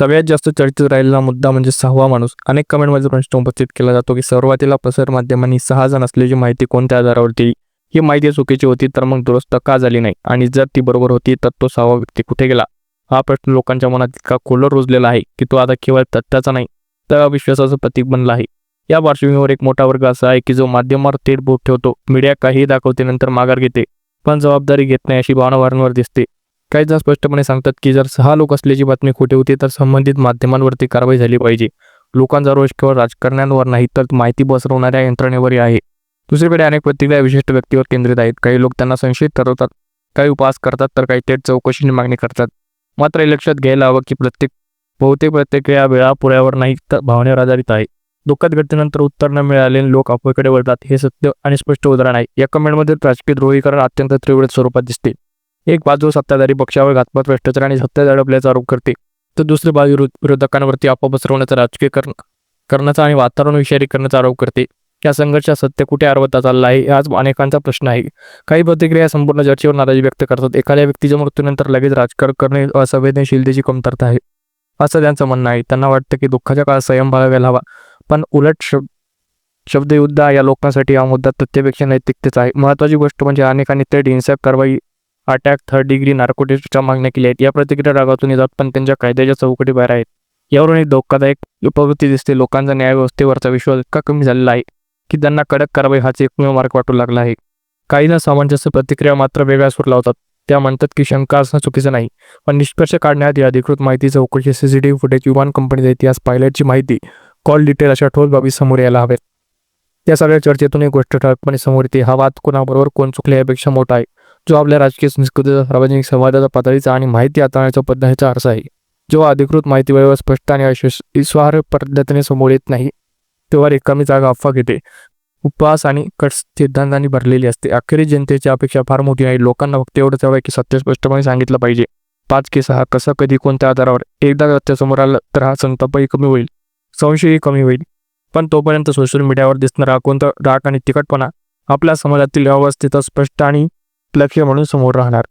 सगळ्यात जास्त चर्चेत राहिलेला मुद्दा म्हणजे सहावा माणूस. अनेक कमेंटमध्ये प्रश्न उपस्थित केला जातो की सुरुवातीला प्रसार माध्यमांनी सहा जण असल्याची माहिती कोणत्या आधारावर दिली ही माहिती चुकीची होती तर मग दुरुस्त का झाली नाही? आणि जर ती बरोबर होती तर तो सहावा व्यक्ती कुठे गेला? हा प्रश्न लोकांच्या मनात इतका खोलवर रुजलेला आहे की तो आता केवळ तथ्याचा नाही तर अविश्वासाचं प्रतीक बनला आहे. या पार्श्वभूमीवर एक मोठा वर्ग असा आहे की जो माध्यमावर थेट बोट ठेवतो मीडिया काही दाखवते नंतर माघार घेते पण जबाबदारी घेत नाही अशी भावना वारंवार दिसते. काही जण स्पष्टपणे सांगतात की जर सहा लोक असल्याची बातमी खोटी होती तर संबंधित माध्यमांवरती कारवाई झाली पाहिजे. लोकांचा रोष केवळ राजकारण्यांवर नाही तर माहिती पसरवणाऱ्या यंत्रणेवरही आहे. दुसरीकडे अनेक प्रतिक्रिया विशिष्ट व्यक्तीवर केंद्रित आहेत. काही लोक त्यांना संशयित ठरवतात काही उपास करतात तर काही थेट चौकशीची मागणी करतात. मात्र हे लक्षात घ्यायला हवं की प्रत्येक बहुतेक प्रतिक्रिया वेळा पुऱ्यावर नाही तर भावनेवर आधारित आहे. दुःखद घटनेनंतर उत्तर न मिळालेले लोक अपोकडे वळतात हे सत्य आणि स्पष्ट उदाहरण आहे. या कमेंटमध्ये राजकीय द्रोहीकरण अत्यंत तीव्र स्वरूपात दिसते. एक बाजू सत्ताधारी पक्षावर घातपात भ्रष्टाचार आणि सत्ता दडपल्याचा आरोप करते. तर दुसरी बाजू विरोध- विरोधकांवरती आपोआप पसरवण्याचा राजकीय करण करण्याचा आणि वातावरण विषारी करण्याचा आरोप करते. या संघर्षात सत्य कुठे आरवता चालला आहे हाच अनेकांचा प्रश्न आहे. काही प्रतिक्रिया संपूर्ण चर्चेवर नाराजी व्यक्त करतात. एखाद्या व्यक्तीच्या मृत्यूनंतर लगेच राजकारण करणे असंवेदनशीलतेची कमतरता आहे. असं त्यांचं म्हणणं आहे. त्यांना वाटतं की दुःखाच्या काळात संयम बाळगायला हवा. पण उलट शब्द शब्दयुद्ध या लोकांसाठी हा मुद्दा तथ्यपेक्षा नैतिकतेच आहे. महत्त्वाची गोष्ट म्हणजे अनेकांनी थेट हिंसक कारवाई अटॅक थर्ड डिग्री नार्कोटिक्सच्या मागण्या केल्या आहेत. या प्रतिक्रिया रागातून येतात पण त्यांच्या कायद्याच्या चौकटी बाहेर आहेत. यावरून एक धोकादायक प्रवृत्ती दिसते. लोकांचा न्यायव्यवस्थेवरचा विश्वास इतका कमी झालेला आहे की त्यांना कडक कारवाई हाच एकमेव मार्ग वाटू लागला आहे. काही ना सामंजस्य प्रतिक्रिया मात्र वेगळ्या सूर लावतात. त्या म्हणतात की शंका असणं चुकीचं नाही पण निष्कर्ष काढण्यात या अधिकृत माहिती चौकशी सीसीटीव्ही फुटेज विमान कंपनीचा इतिहास पायलटची माहिती कॉल डिटेल अशा ठोस बाबी समोर यायला हव्यात या सगळ्या चर्चेतून एक गोष्ट ठळकपणे समोर येते. हा वाद कोणाबरोबर कोण चुकले यापेक्षा मोठा आहे. जो आपल्या राजकीय संस्कृतीचा सार्वजनिक संवादाचा पातळीचा आणि माहिती हाताळण्याच्या पद्धतीचा अर्थ आहे. जेव्हा अधिकृत माहिती वेळेवर स्पष्ट आणि अविश्वास- विश्वासार्ह पद्धतीने समोर येत नाही तेव्हा रिकामी जागा अफवा घेते. उपवास आणि कट सिद्धांतांनी भरलेली असते. अखेरीस जनतेची अपेक्षा फार मोठी आहे लोकांना फक्त एवढंच हवं की सत्य स्पष्टपणे सांगितलं पाहिजे. पाच की सहा कसं कधी कोणत्या आधारावर? एकदा सत्य समोर आलं तर हा संतापही कमी होईल. संशयही कमी होईल. पण तोपर्यंत सोशल मीडियावर दिसणारा कोणता राग आणि तिखटपणा आपल्या समाजातील अवस्थेचा स्पष्ट आणि लक्ष्य म्हणून समोर राहणार.